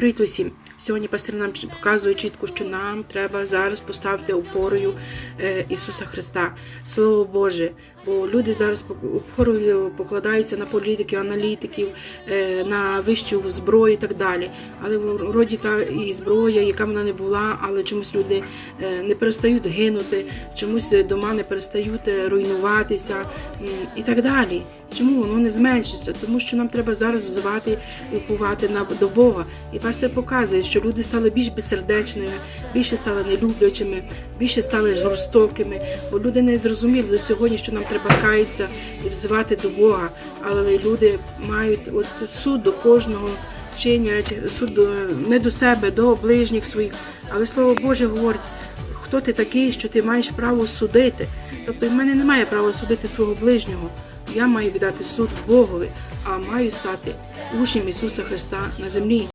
Привіт! Сьогодні пастир нам показує чітко, що нам треба зараз поставити опорою е, Ісуса Христа, Слово Боже. Бо люди зараз опорою покладаються на політиків, аналітиків, е, на вищу зброю і так далі. Але вроді та і зброя, яка вона не була, але чомусь люди е, не перестають гинути, чомусь дома не перестають руйнуватися і так далі. Чому воно не зменшиться? Тому що нам треба зараз взивати і уповати на до Бога. І пастор показує, що люди стали більш безсердечними, більше стали нелюблячими, більше стали жорстокими. Бо люди не зрозуміли до сьогодні, що нам треба каятися і взивати до Бога. Але люди мають от суд до кожного чинять, суд до, не до себе, до ближніх своїх. Але слово Боже говорить. Хто ти такий, що ти маєш право судити? Тобто в мене немає права судити свого ближнього. Я маю віддати суд Богові, а маю стати учнем Ісуса Христа на землі.